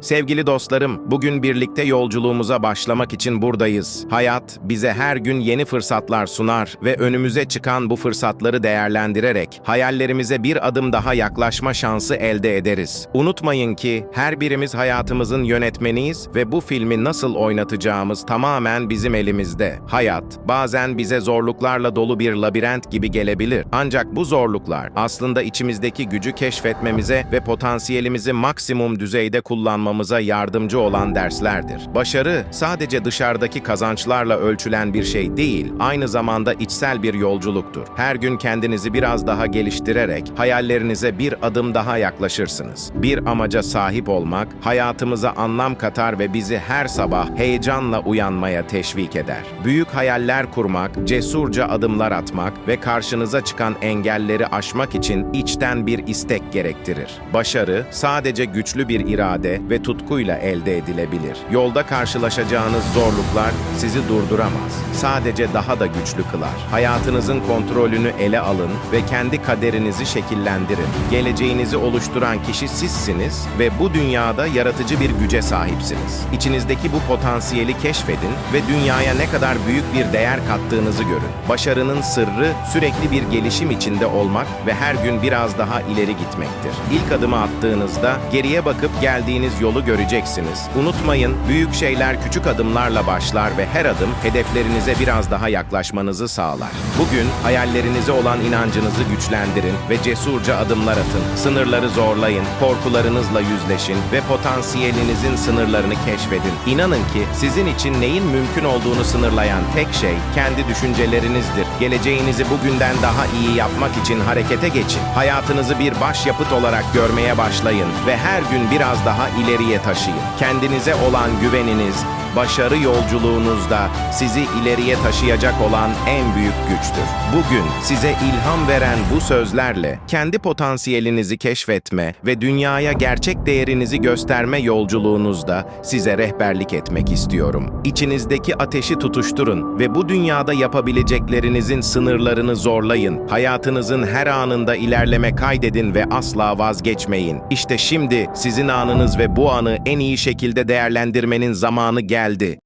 Sevgili dostlarım, bugün birlikte yolculuğumuza başlamak için buradayız. Hayat bize her gün yeni fırsatlar sunar ve önümüze çıkan bu fırsatları değerlendirerek hayallerimize bir adım daha yaklaşma şansı elde ederiz. Unutmayın ki her birimiz hayatımızın yönetmeniyiz ve bu filmi nasıl oynatacağımız tamamen bizim elimizde. Hayat bazen bize zorluklarla dolu bir labirent gibi gelebilir. Ancak bu zorluklar aslında içimizdeki gücü keşfetmemize ve potansiyelimizi maksimum düzeyde kullanmamıza yardımcı olan derslerdir. Başarı sadece dışarıdaki kazançlarla ölçülen bir şey değil, aynı zamanda içsel bir yolculuktur. Her gün kendinizi biraz daha geliştirerek hayallerinize bir adım daha yaklaşırsınız. Bir amaca sahip olmak hayatımıza anlam katar ve bizi her sabah heyecanla uyanmaya teşvik eder. Büyük hayaller kurmak, cesurca adımlar atmak ve karşınıza çıkan engelleri aşmak için içten bir istek gerektirir. Başarı sadece güçlü bir irade ve tutkuyla elde edilebilir. Yolda karşılaşacağınız zorluklar sizi durduramaz. Sadece daha da güçlü kılar. Hayatınızın kontrolünü ele alın ve kendi kaderinizi şekillendirin. Geleceğinizi oluşturan kişi sizsiniz ve bu dünyada yaratıcı bir güce sahipsiniz. İçinizdeki bu potansiyeli keşfedin ve dünyaya ne kadar büyük bir değer kattığınızı görün. Başarının sırrı sürekli bir gelişim içinde olmak ve her gün biraz daha ileri gitmektir. İlk adımı attığınızda geriye bakıp geldiğiniz yolu göreceksiniz. Unutmayın, büyük şeyler küçük adımlarla başlar ve her adım hedeflerinize biraz daha yaklaşmanızı sağlar. Bugün hayallerinize olan inancınızı güçlendirin ve cesurca adımlar atın. Sınırları zorlayın, korkularınızla yüzleşin ve potansiyelinizin sınırlarını keşfedin. İnanın ki sizin için neyin mümkün olduğunu sınırlayan tek şey kendi düşüncelerinizdir. Geleceğinizi bugünden daha iyi yapmak için harekete geçin. Hayatınızı bir başyapıt olarak görmeye başlayın ve her gün biraz daha ileriye taşıyın. Kendinize olan güveniniz, başarı yolculuğunuzda sizi ileriye taşıyacak olan en büyük güçtür. Bugün size ilham veren bu sözlerle kendi potansiyelinizi keşfetme ve dünyaya gerçek değerinizi gösterme yolculuğunuzda size rehberlik etmek istiyorum. İçinizdeki ateşi tutuşturun ve bu dünyada yapabileceklerinizin sınırlarını zorlayın. Hayatınızın her anında ilerleme kaydedin ve asla vazgeçmeyin. İşte şimdi sizin anınız ve bu anı en iyi şekilde değerlendirmenin zamanı geldi. alcalde